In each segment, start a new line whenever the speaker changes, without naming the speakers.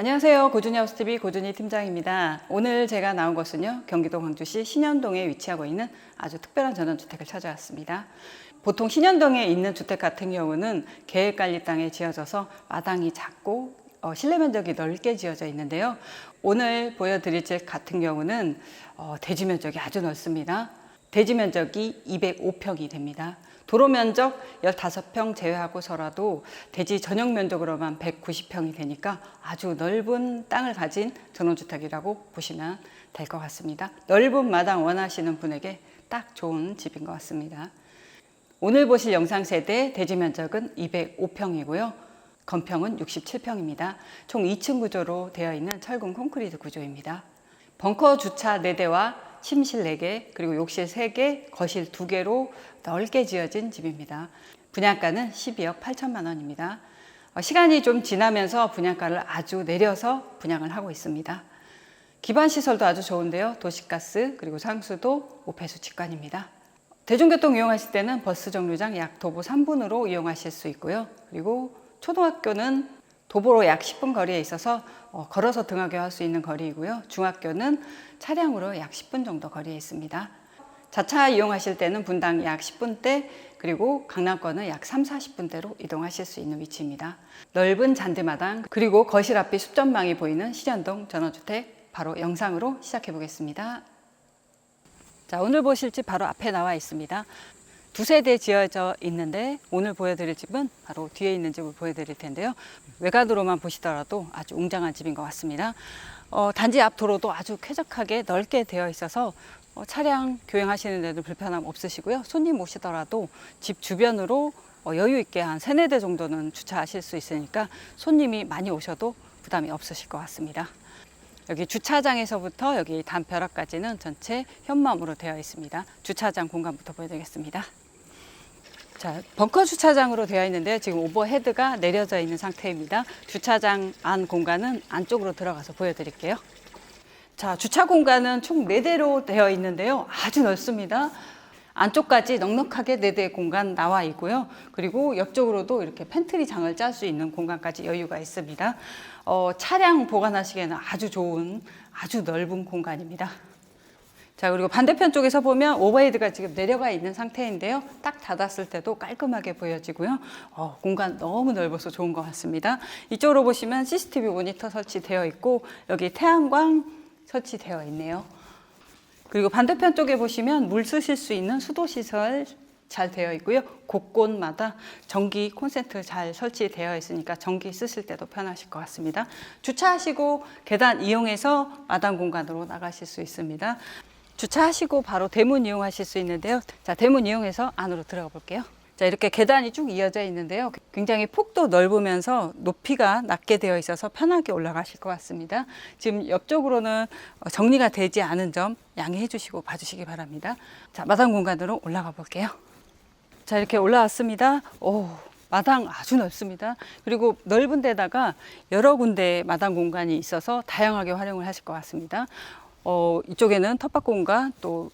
안녕하세요. 고준희 하우스TV 고준희 팀장입니다. 오늘 제가 나온 곳은요, 경기도 광주시 신현동에 위치하고 있는 아주 특별한 전원주택을 찾아왔습니다. 보통 신현동에 있는 주택 같은 경우는 계획관리 땅에 지어져서 마당이 작고 어, 실내 면적이 넓게 지어져 있는데요. 오늘 보여드릴 집 같은 경우는 어, 대지 면적이 아주 넓습니다. 대지 면적이 205평이 됩니다. 도로 면적 15평 제외하고서라도 대지 전용 면적으로만 190평이 되니까 아주 넓은 땅을 가진 전원주택이라고 보시면 될 것 같습니다. 넓은 마당 원하시는 분에게 딱 좋은 집인 것 같습니다. 오늘 보실 영상 세대 대지 면적은 205평이고요. 건평은 67평입니다. 총 2층 구조로 되어 있는 철근 콘크리트 구조입니다. 벙커 주차 4대와 침실 4개, 그리고 욕실 3개, 거실 2개로 넓게 지어진 집입니다. 분양가는 12억 8천만 원입니다. 어, 시간이 좀 지나면서 분양가를 아주 내려서 분양을 하고 있습니다. 기반 시설도 아주 좋은데요. 도시가스, 그리고 상수도, 오폐수 직관입니다. 대중교통 이용하실 때는 버스 정류장 약 도보 3분으로 이용하실 수 있고요. 그리고 초등학교는 도보로 약 10분 거리에 있어서 어, 걸어서 등하교 할 수 있는 거리이고요. 중학교는 차량으로 약 10분 정도 거리에 있습니다. 자차 이용하실 때는 분당 약 10분대 그리고 강남권은 약 3, 40분대로 이동하실 수 있는 위치입니다. 넓은 잔디마당 그리고 거실 앞이 숲전망이 보이는 실현동 전원주택 바로 영상으로 시작해 보겠습니다. 자, 오늘 보실 집 바로 앞에 나와 있습니다. 두 세 대 지어져 있는데 오늘 보여드릴 집은 바로 뒤에 있는 집을 보여드릴 텐데요. 외관으로만 보시더라도 아주 웅장한 집인 것 같습니다. 어, 단지 앞 도로도 아주 쾌적하게 넓게 되어 있어서 어, 차량 교행하시는 데도 불편함 없으시고요. 손님 오시더라도 집 주변으로 어, 여유 있게 한 세네 대 정도는 주차하실 수 있으니까 손님이 많이 오셔도 부담이 없으실 것 같습니다. 여기 주차장에서부터 여기 담벼락까지는 전체 현무암으로 되어 있습니다. 주차장 공간부터 보여드리겠습니다. 자, 벙커 주차장으로 되어 있는데요. 지금 오버헤드가 내려져 있는 상태입니다. 주차장 안 공간은 안쪽으로 들어가서 보여드릴게요. 자, 주차 공간은 총 4대로 되어 있는데요. 아주 넓습니다. 안쪽까지 넉넉하게 4대 공간 나와 있고요. 그리고 옆쪽으로도 이렇게 팬트리 장을 짤 수 있는 공간까지 여유가 있습니다. 어, 차량 보관하시기에는 아주 좋은 아주 넓은 공간입니다. 자, 그리고 반대편 쪽에서 보면 오버헤드가 지금 내려가 있는 상태인데요. 딱 닫았을 때도 깔끔하게 보여지고요. 어, 공간 너무 넓어서 좋은 것 같습니다. 이쪽으로 보시면 CCTV 모니터 설치되어 있고 여기 태양광 설치되어 있네요. 그리고 반대편 쪽에 보시면 물 쓰실 수 있는 수도 시설 잘 되어 있고요. 곳곳마다 전기 콘센트 잘 설치되어 있으니까 전기 쓰실 때도 편하실 것 같습니다. 주차하시고 계단 이용해서 마당 공간으로 나가실 수 있습니다. 주차하시고 바로 대문 이용하실 수 있는데요. 자, 대문 이용해서 안으로 들어가 볼게요. 자, 이렇게 계단이 쭉 이어져 있는데요. 굉장히 폭도 넓으면서 높이가 낮게 되어 있어서 편하게 올라가실 것 같습니다. 지금 옆쪽으로는 정리가 되지 않은 점 양해해 주시고 봐주시기 바랍니다. 자, 마당 공간으로 올라가 볼게요. 자, 이렇게 올라왔습니다. 오, 마당 아주 넓습니다. 그리고 넓은 데다가 여러 군데 마당 공간이 있어서 다양하게 활용을 하실 것 같습니다. 어, 이쪽에는 텃밭 공간 또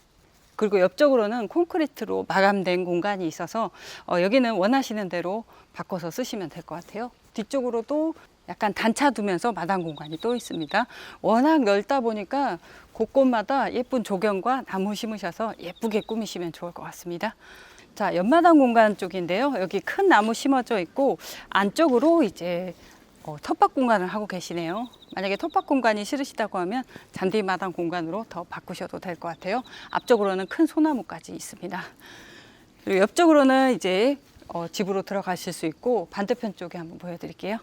그리고 옆쪽으로는 콘크리트로 마감된 공간이 있어서 어, 여기는 원하시는 대로 바꿔서 쓰시면 될 것 같아요. 뒤쪽으로도 약간 단차 두면서 마당 공간이 또 있습니다. 워낙 넓다 보니까 곳곳마다 예쁜 조경과 나무 심으셔서 예쁘게 꾸미시면 좋을 것 같습니다. 자, 옆마당 공간 쪽인데요. 여기 큰 나무 심어져 있고 안쪽으로 이제 어, 텃밭 공간을 하고 계시네요. 만약에 텃밭 공간이 싫으시다고 하면 잔디마당 공간으로 더 바꾸셔도 될 것 같아요. 앞쪽으로는 큰 소나무까지 있습니다. 그리고 옆쪽으로는 이제 어, 집으로 들어가실 수 있고 반대편 쪽에 한번 보여드릴게요.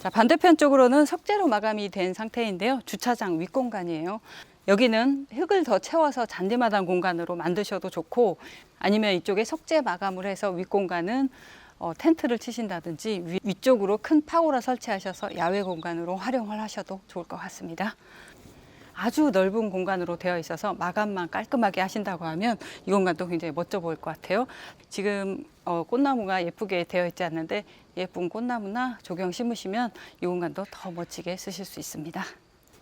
자, 반대편 쪽으로는 석재로 마감이 된 상태인데요. 주차장 윗 공간이에요. 여기는 흙을 더 채워서 잔디마당 공간으로 만드셔도 좋고 아니면 이쪽에 석재 마감을 해서 윗 공간은 어, 텐트를 치신다든지 위, 위쪽으로 큰 파고라 설치하셔서 야외 공간으로 활용을 하셔도 좋을 것 같습니다. 아주 넓은 공간으로 되어 있어서 마감만 깔끔하게 하신다고 하면 이 공간도 굉장히 멋져 보일 것 같아요. 지금 어, 꽃나무가 예쁘게 되어 있지 않는데 예쁜 꽃나무나 조경 심으시면 이 공간도 더 멋지게 쓰실 수 있습니다.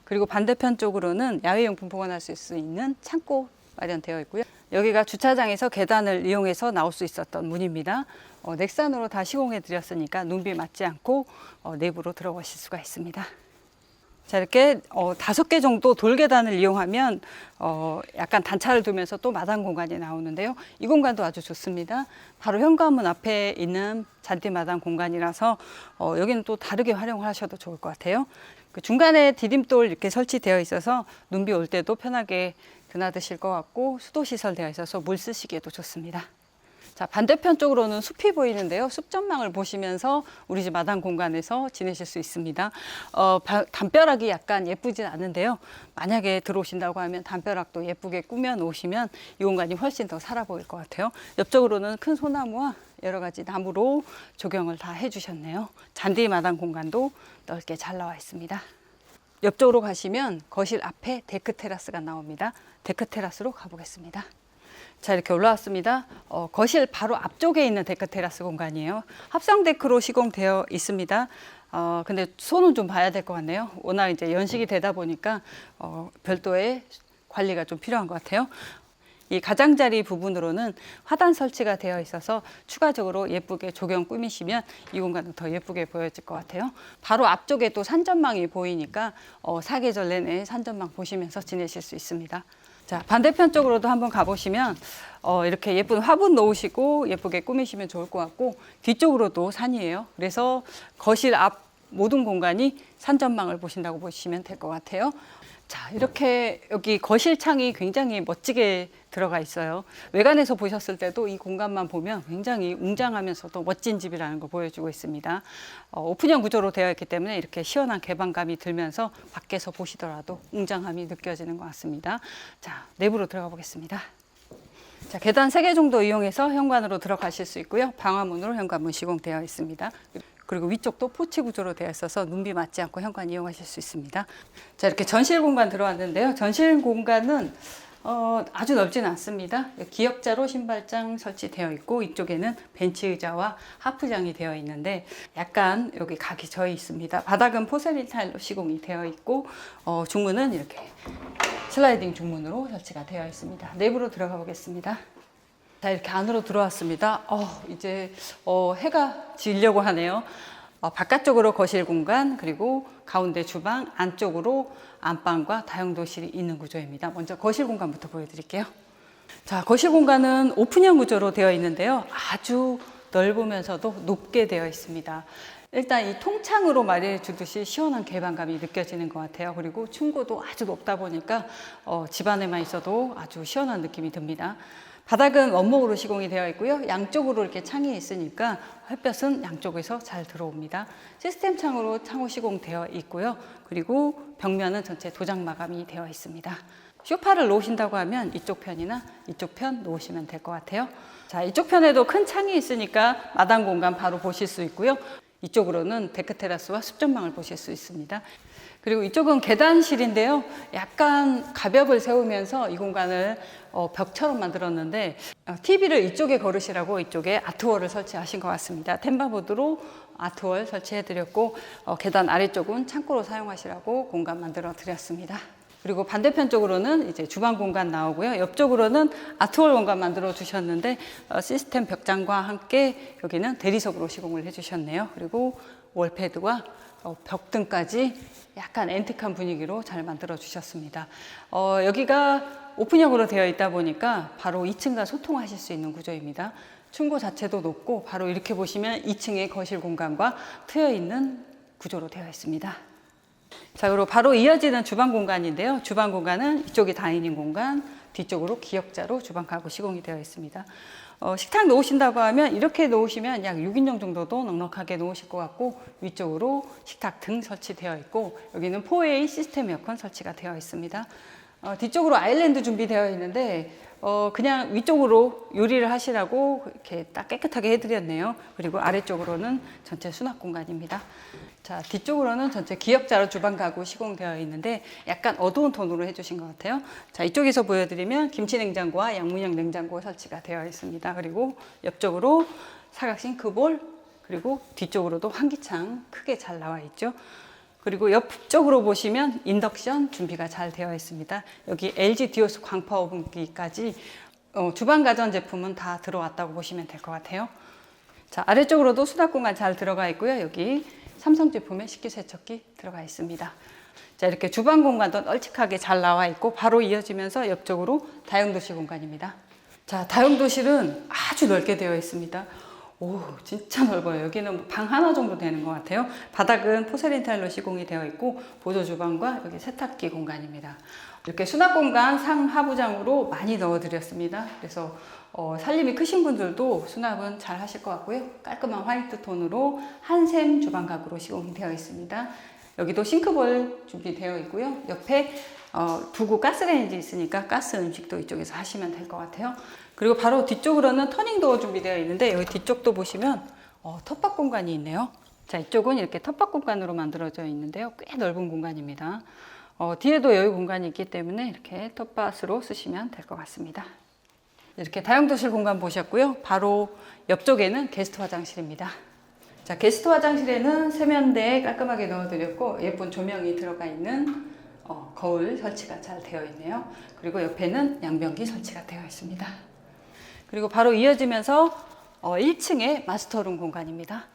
그리고 반대편 쪽으로는 야외용품 보관할 수 있는 창고 마련되어 있고요. 여기가 주차장에서 계단을 이용해서 나올 수 있었던 문입니다. 어, 넥산으로 다 시공해 드렸으니까 눈비 맞지 않고 어, 내부로 들어가실 수가 있습니다. 자 이렇게 어, 다섯 개 정도 돌계단을 이용하면 어, 약간 단차를 두면서 또 마당 공간이 나오는데요. 이 공간도 아주 좋습니다. 바로 현관문 앞에 있는 잔디 마당 공간이라서 어, 여기는 또 다르게 활용하셔도 좋을 것 같아요. 그 중간에 디딤돌 이렇게 설치되어 있어서 눈비 올 때도 편하게 드나드실 것 같고 수도 시설 되어 있어서 물 쓰시기에도 좋습니다. 자, 반대편 쪽으로는 숲이 보이는데요. 숲 전망을 보시면서 우리 집 마당 공간에서 지내실 수 있습니다. 어, 바- 담벼락이 약간 예쁘진 않은데요. 만약에 들어오신다고 하면 담벼락도 예쁘게 꾸며 놓으시면 이 공간이 훨씬 더 살아 보일 것 같아요. 옆쪽으로는 큰 소나무와 여러 가지 나무로 조경을 다 해주셨네요. 잔디 마당 공간도 넓게 잘 나와 있습니다. 옆쪽으로 가시면 거실 앞에 데크 테라스가 나옵니다. 데크 테라스로 가보겠습니다. 자 이렇게 올라왔습니다. 어, 거실 바로 앞쪽에 있는 데크 테라스 공간이에요. 합성 데크로 시공되어 있습니다. 어, 근데 손은 좀 봐야 될 것 같네요. 워낙 이제 연식이 되다 보니까 어, 별도의 관리가 좀 필요한 것 같아요. 이 가장자리 부분으로는 화단 설치가 되어 있어서 추가적으로 예쁘게 조경 꾸미시면 이 공간은 더 예쁘게 보여질 것 같아요. 바로 앞쪽에 또 산전망이 보이니까 어, 사계절 내내 산전망 보시면서 지내실 수 있습니다. 자 반대편 쪽으로도 한번 가보시면 어, 이렇게 예쁜 화분 놓으시고 예쁘게 꾸미시면 좋을 것 같고 뒤쪽으로도 산이에요. 그래서 거실 앞 모든 공간이 산전망을 보신다고 보시면 될 것 같아요. 자, 이렇게 여기 거실 창이 굉장히 멋지게 들어가 있어요. 외관에서 보셨을 때도 이 공간만 보면 굉장히 웅장하면서도 멋진 집이라는 걸 보여주고 있습니다. 어, 오픈형 구조로 되어 있기 때문에 이렇게 시원한 개방감이 들면서 밖에서 보시더라도 웅장함이 느껴지는 것 같습니다. 자, 내부로 들어가 보겠습니다. 자, 계단 세개 정도 이용해서 현관으로 들어가실 수 있고요. 방화문으로 현관문 시공되어 있습니다. 그리고 위쪽도 포치 구조로 되어 있어서 눈비 맞지 않고 현관 이용하실 수 있습니다. 자, 이렇게 전실 공간 들어왔는데요. 전실 공간은 어, 아주 넓지는 않습니다. 기역자로 신발장 설치되어 있고 이쪽에는 벤치 의자와 하프장이 되어 있는데 약간 여기 각이 져 있습니다. 바닥은 포세린 타일로 시공이 되어 있고 어, 중문은 이렇게 슬라이딩 중문으로 설치가 되어 있습니다. 내부로 들어가 보겠습니다. 자 이렇게 안으로 들어왔습니다. 어, 이제 어, 해가 지려고 하네요. 어, 바깥쪽으로 거실 공간 그리고 가운데 주방 안쪽으로 안방과 다용도실이 있는 구조입니다. 먼저 거실 공간부터 보여드릴게요. 자 거실 공간은 오픈형 구조로 되어 있는데요. 아주 넓으면서도 높게 되어 있습니다. 일단 이 통창으로 말해 주듯이 시원한 개방감이 느껴지는 것 같아요. 그리고 층고도 아주 높다 보니까 어, 집 안에만 있어도 아주 시원한 느낌이 듭니다. 바닥은 원목으로 시공이 되어 있고요. 양쪽으로 이렇게 창이 있으니까 햇볕은 양쪽에서 잘 들어옵니다. 시스템 창으로 창호 시공되어 있고요. 그리고 벽면은 전체 도장 마감이 되어 있습니다. 쇼파를 놓으신다고 하면 이쪽 편이나 이쪽 편 놓으시면 될 것 같아요. 자, 이쪽 편에도 큰 창이 있으니까 마당 공간 바로 보실 수 있고요. 이쪽으로는 데크 테라스와 숲전망을 보실 수 있습니다. 그리고 이쪽은 계단실인데요. 약간 가벽을 세우면서 이 공간을 어, 벽처럼 만들었는데 TV를 이쪽에 걸으시라고 이쪽에 아트월을 설치하신 것 같습니다. 템바보드로 아트월 설치해드렸고 어, 계단 아래쪽은 창고로 사용하시라고 공간 만들어 드렸습니다. 그리고 반대편 쪽으로는 이제 주방 공간 나오고요. 옆쪽으로는 아트월 공간 만들어 주셨는데 어, 시스템 벽장과 함께 여기는 대리석으로 시공을 해주셨네요. 그리고 월패드와 어, 벽등까지 약간 앤틱한 분위기로 잘 만들어 주셨습니다. 어, 여기가 오픈형으로 되어 있다 보니까 바로 2층과 소통하실 수 있는 구조입니다. 층고 자체도 높고 바로 이렇게 보시면 2층의 거실 공간과 트여 있는 구조로 되어 있습니다. 자, 그리고 바로 이어지는 주방 공간인데요. 주방 공간은 이쪽이 다이닝 공간, 뒤쪽으로 기역자로 주방 가구 시공이 되어 있습니다. 어, 식탁 놓으신다고 하면 이렇게 놓으시면 약 6인용 정도도 넉넉하게 놓으실 것 같고 위쪽으로 식탁 등 설치되어 있고 여기는 4A 시스템 에어컨 설치가 되어 있습니다. 어, 뒤쪽으로 아일랜드 준비되어 있는데 어, 그냥 위쪽으로 요리를 하시라고 이렇게 딱 깨끗하게 해드렸네요. 그리고 아래쪽으로는 전체 수납 공간입니다. 자, 뒤쪽으로는 전체 기역자로 주방 가구 시공되어 있는데 약간 어두운 톤으로 해주신 것 같아요. 자, 이쪽에서 보여드리면 김치 냉장고와 양문형 냉장고 설치가 되어 있습니다. 그리고 옆쪽으로 사각 싱크볼, 그리고 뒤쪽으로도 환기창 크게 잘 나와 있죠. 그리고 옆쪽으로 보시면 인덕션 준비가 잘 되어 있습니다. 여기 LG 디오스 광파 오븐기까지 어, 주방 가전 제품은 다 들어왔다고 보시면 될 것 같아요. 자, 아래쪽으로도 수납 공간 잘 들어가 있고요. 여기 삼성 제품의 식기세척기 들어가 있습니다. 자, 이렇게 주방 공간도 널찍하게 잘 나와 있고 바로 이어지면서 옆쪽으로 다용도실 공간입니다. 자, 다용도실은 아주 넓게 되어 있습니다. 오, 진짜 넓어요. 여기는 방 하나 정도 되는 것 같아요. 바닥은 포세린 타일로 시공이 되어 있고 보조 주방과 여기 세탁기 공간입니다. 이렇게 수납 공간 상하부장으로 많이 넣어 드렸습니다. 그래서 어, 살림이 크신 분들도 수납은 잘 하실 것 같고요. 깔끔한 화이트 톤으로 한샘 주방 가구로 시공이 되어 있습니다. 여기도 싱크볼 준비되어 있고요. 옆에 어, 두고 가스레인지 있으니까 가스 음식도 이쪽에서 하시면 될 것 같아요. 그리고 바로 뒤쪽으로는 터닝 도어 준비되어 있는데 여기 뒤쪽도 보시면 어, 텃밭 공간이 있네요. 자, 이쪽은 이렇게 텃밭 공간으로 만들어져 있는데요. 꽤 넓은 공간입니다. 어, 뒤에도 여유 공간이 있기 때문에 이렇게 텃밭으로 쓰시면 될 것 같습니다. 이렇게 다용도실 공간 보셨고요. 바로 옆쪽에는 게스트 화장실입니다. 자, 게스트 화장실에는 세면대 깔끔하게 넣어드렸고 예쁜 조명이 들어가 있는 어, 거울 설치가 잘 되어 있네요. 그리고 옆에는 양변기 설치가 되어 있습니다. 그리고 바로 이어지면서 어, 1층에 마스터룸 공간입니다.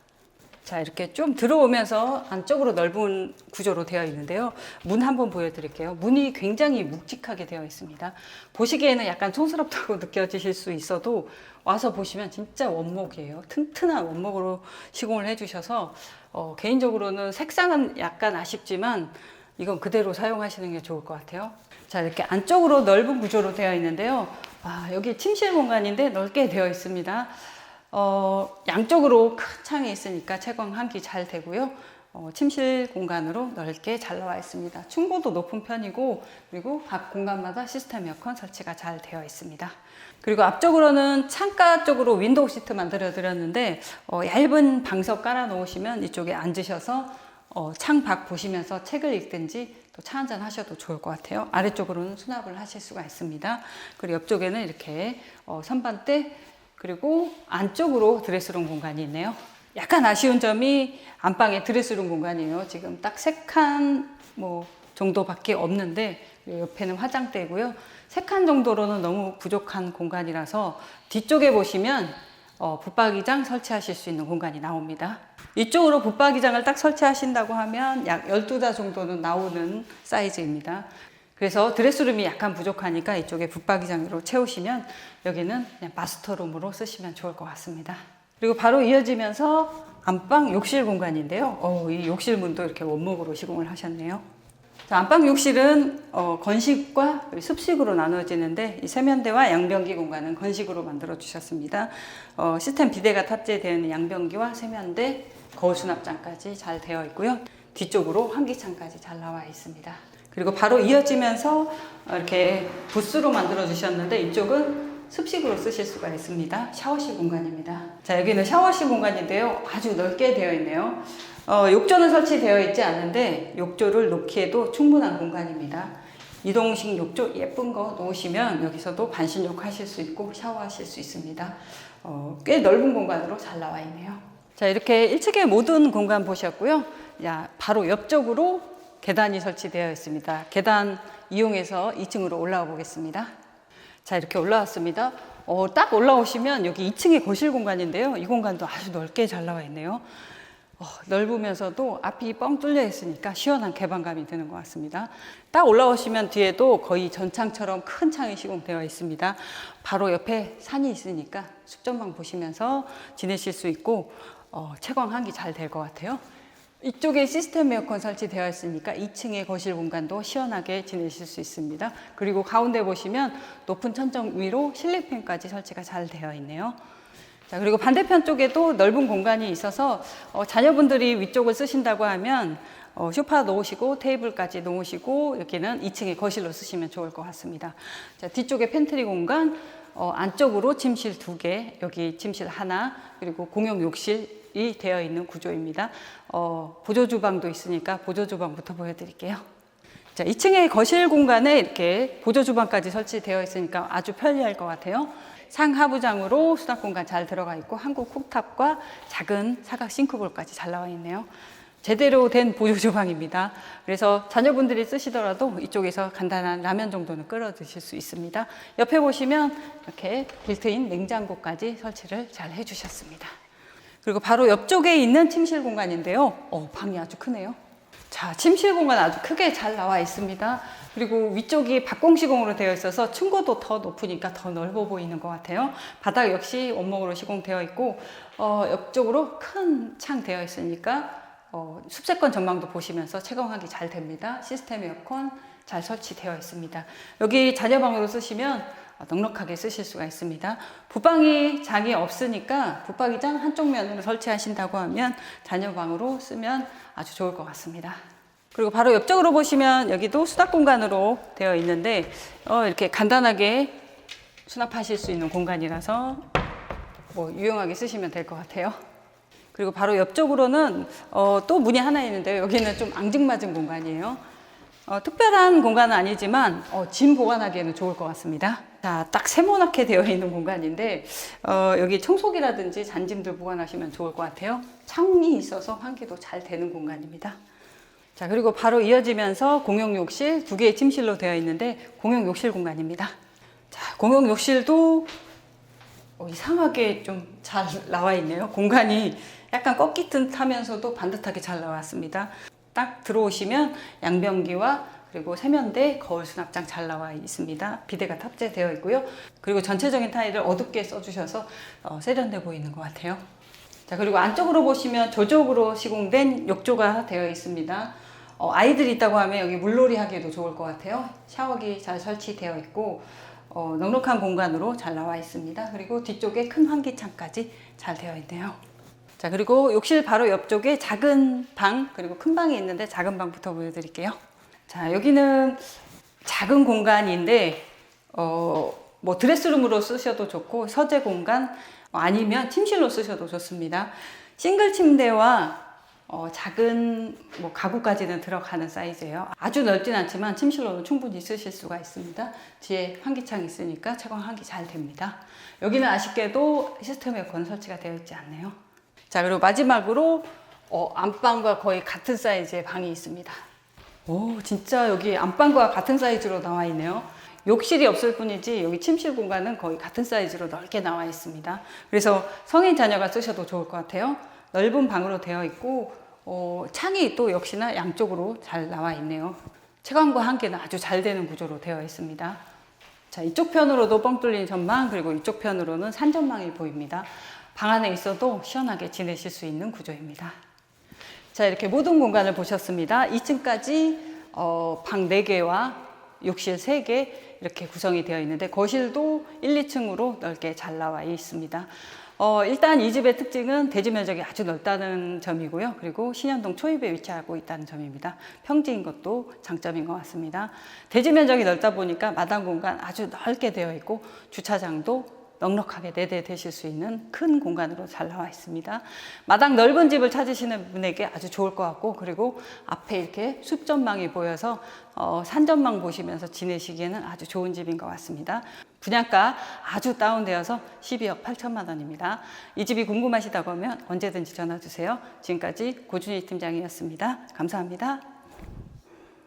자, 이렇게 좀 들어오면서 안쪽으로 넓은 구조로 되어 있는데요. 문 한번 보여드릴게요. 문이 굉장히 묵직하게 되어 있습니다. 보시기에는 약간 촌스럽다고 느껴지실 수 있어도 와서 보시면 진짜 원목이에요. 튼튼한 원목으로 시공을 해주셔서 어, 개인적으로는 색상은 약간 아쉽지만 이건 그대로 사용하시는 게 좋을 것 같아요. 자, 이렇게 안쪽으로 넓은 구조로 되어 있는데요. 아, 여기 침실 공간인데 넓게 되어 있습니다. 어, 양쪽으로 큰 창이 있으니까 채광 환기 잘 되고요. 어, 침실 공간으로 넓게 잘 나와 있습니다. 충고도 높은 편이고 그리고 각 공간마다 시스템 에어컨 설치가 잘 되어 있습니다. 그리고 앞쪽으로는 창가 쪽으로 윈도우 시트 만들어 드렸는데 어, 얇은 방석 깔아 놓으시면 이쪽에 앉으셔서 어, 창밖 보시면서 책을 읽든지 또 차 한잔 하셔도 좋을 것 같아요. 아래쪽으로는 수납을 하실 수가 있습니다. 그리고 옆쪽에는 이렇게 어, 선반대 그리고 안쪽으로 드레스룸 공간이 있네요. 약간 아쉬운 점이 안방에 드레스룸 공간이에요. 지금 딱 세 칸 뭐 정도밖에 없는데 옆에는 화장대고요. 세 칸 정도로는 너무 부족한 공간이라서 뒤쪽에 보시면 어, 붙박이장 설치하실 수 있는 공간이 나옵니다. 이쪽으로 붙박이장을 딱 설치하신다고 하면 약 12자 정도는 나오는 사이즈입니다. 그래서 드레스룸이 약간 부족하니까 이쪽에 붙박이장으로 채우시면 여기는 그냥 마스터룸으로 쓰시면 좋을 것 같습니다. 그리고 바로 이어지면서 안방 욕실 공간인데요. 어, 이 욕실 문도 이렇게 원목으로 시공을 하셨네요. 자, 안방 욕실은 어, 건식과 습식으로 나눠지는데 이 세면대와 양변기 공간은 건식으로 만들어 주셨습니다. 어, 시스템 비대가 탑재되어 있는 양변기와 세면대, 거울 수납장까지 잘 되어 있고요. 뒤쪽으로 환기창까지 잘 나와 있습니다. 그리고 바로 이어지면서 이렇게 부스로 만들어 주셨는데 이쪽은 습식으로 쓰실 수가 있습니다. 샤워실 공간입니다. 자, 여기는 샤워실 공간인데요. 아주 넓게 되어 있네요. 어, 욕조는 설치되어 있지 않은데 욕조를 놓기에도 충분한 공간입니다. 이동식 욕조 예쁜 거 놓으시면 여기서도 반신욕 하실 수 있고 샤워하실 수 있습니다. 어, 꽤 넓은 공간으로 잘 나와 있네요. 자, 이렇게 1층의 모든 공간 보셨고요. 야, 바로 옆쪽으로 계단이 설치되어 있습니다. 계단 이용해서 2층으로 올라가 보겠습니다. 자, 이렇게 올라왔습니다. 어, 딱 올라오시면 여기 2층의 거실 공간인데요. 이 공간도 아주 넓게 잘 나와 있네요. 어, 넓으면서도 앞이 뻥 뚫려 있으니까 시원한 개방감이 드는 것 같습니다. 딱 올라오시면 뒤에도 거의 전창처럼 큰 창이 시공되어 있습니다. 바로 옆에 산이 있으니까 숲전망 보시면서 지내실 수 있고 어, 채광 환기 잘 될 것 같아요. 이쪽에 시스템 에어컨 설치되어 있으니까 2층의 거실 공간도 시원하게 지내실 수 있습니다. 그리고 가운데 보시면 높은 천정 위로 실내팬까지 설치가 잘 되어 있네요. 자, 그리고 반대편 쪽에도 넓은 공간이 있어서 어, 자녀분들이 위쪽을 쓰신다고 하면 어, 소파 놓으시고 테이블까지 놓으시고 여기는 2층의 거실로 쓰시면 좋을 것 같습니다. 자, 뒤쪽에 팬트리 공간, 어, 안쪽으로 침실 두 개, 여기 침실 하나, 그리고 공용 욕실이 되어 있는 구조입니다. 어, 보조 주방도 있으니까 보조 주방부터 보여드릴게요. 자, 2층의 거실 공간에 이렇게 보조 주방까지 설치되어 있으니까 아주 편리할 것 같아요. 상하부장으로 수납 공간 잘 들어가 있고 한국 쿡탑과 작은 사각 싱크볼까지 잘 나와 있네요. 제대로 된 보조 주방입니다. 그래서 자녀분들이 쓰시더라도 이쪽에서 간단한 라면 정도는 끓여 드실 수 있습니다. 옆에 보시면 이렇게 빌트인 냉장고까지 설치를 잘 해주셨습니다. 그리고 바로 옆쪽에 있는 침실 공간인데요. 어, 방이 아주 크네요. 자, 침실 공간 아주 크게 잘 나와 있습니다. 그리고 위쪽이 박공시공으로 되어 있어서 층고도 더 높으니까 더 넓어 보이는 것 같아요. 바닥 역시 원목으로 시공되어 있고 어, 옆쪽으로 큰 창 되어 있으니까 어, 숲세권 전망도 보시면서 채광하기 잘 됩니다. 시스템 에어컨 잘 설치되어 있습니다. 여기 자녀방으로 쓰시면 어, 넉넉하게 쓰실 수가 있습니다. 붙방이 장이 없으니까 붙박이장 한쪽 면으로 설치하신다고 하면 자녀방으로 쓰면 아주 좋을 것 같습니다. 그리고 바로 옆쪽으로 보시면 여기도 수납 공간으로 되어 있는데 어, 이렇게 간단하게 수납하실 수 있는 공간이라서 뭐 유용하게 쓰시면 될 것 같아요. 그리고 바로 옆쪽으로는 어, 또 문이 하나 있는데요. 여기는 좀 앙증맞은 공간이에요. 어, 특별한 공간은 아니지만 어, 짐 보관하기에는 좋을 것 같습니다. 자, 딱 세모나게 되어 있는 공간인데 어, 여기 청소기라든지 잔짐들 보관하시면 좋을 것 같아요. 창이 있어서 환기도 잘 되는 공간입니다. 자, 그리고 바로 이어지면서 공용 욕실 두 개의 침실로 되어 있는데 공용 욕실 공간입니다. 자, 공용 욕실도 어, 이상하게 좀 잘 나와 있네요. 공간이 약간 꺾이듯 하면서도 반듯하게 잘 나왔습니다. 딱 들어오시면 양변기와 그리고 세면대, 거울 수납장 잘 나와 있습니다. 비대가 탑재되어 있고요. 그리고 전체적인 타일을 어둡게 써주셔서 어, 세련돼 보이는 것 같아요. 자 그리고 안쪽으로 보시면 저쪽으로 시공된 욕조가 되어 있습니다. 어, 아이들이 있다고 하면 여기 물놀이 하기에도 좋을 것 같아요. 샤워기 잘 설치되어 있고 어, 넉넉한 공간으로 잘 나와 있습니다. 그리고 뒤쪽에 큰 환기창까지 잘 되어 있네요. 자 그리고 욕실 바로 옆쪽에 작은 방 그리고 큰 방이 있는데 작은 방부터 보여드릴게요. 자 여기는 작은 공간인데 어, 뭐 드레스룸으로 쓰셔도 좋고 서재 공간 어, 아니면 침실로 쓰셔도 좋습니다. 싱글 침대와 어, 작은 뭐 가구까지는 들어가는 사이즈예요. 아주 넓진 않지만 침실로는 충분히 쓰실 수가 있습니다. 뒤에 환기창 있으니까 채광하기 잘 됩니다. 여기는 아쉽게도 시스템 에어컨 설치가 되어 있지 않네요. 자 그리고 마지막으로 어, 안방과 거의 같은 사이즈의 방이 있습니다. 오 진짜 여기 안방과 같은 사이즈로 나와 있네요. 욕실이 없을 뿐이지 여기 침실 공간은 거의 같은 사이즈로 넓게 나와 있습니다. 그래서 성인 자녀가 쓰셔도 좋을 것 같아요. 넓은 방으로 되어 있고 어, 창이 또 역시나 양쪽으로 잘 나와 있네요. 채광과 한계는 아주 잘 되는 구조로 되어 있습니다. 자, 이쪽 편으로도 뻥 뚫린 전망, 그리고 이쪽 편으로는 산 전망이 보입니다. 방 안에 있어도 시원하게 지내실 수 있는 구조입니다. 자, 이렇게 모든 공간을 보셨습니다. 2층까지 어, 방 4개와 욕실 3개 이렇게 구성이 되어 있는데 거실도 1, 2층으로 넓게 잘 나와 있습니다. 어, 일단 이 집의 특징은 대지 면적이 아주 넓다는 점이고요. 그리고 신현동 초입에 위치하고 있다는 점입니다. 평지인 것도 장점인 것 같습니다. 대지 면적이 넓다 보니까 마당 공간 아주 넓게 되어 있고 주차장도 넉넉하게 네대 되실 수 있는 큰 공간으로 잘 나와 있습니다. 마당 넓은 집을 찾으시는 분에게 아주 좋을 것 같고 그리고 앞에 이렇게 숲 전망이 보여서 어, 산 전망 보시면서 지내시기에는 아주 좋은 집인 것 같습니다. 분양가 아주 다운되어서 12억 8천만 원입니다. 이 집이 궁금하시다고 하면 언제든지 전화 주세요. 지금까지 고준희 팀장이었습니다. 감사합니다.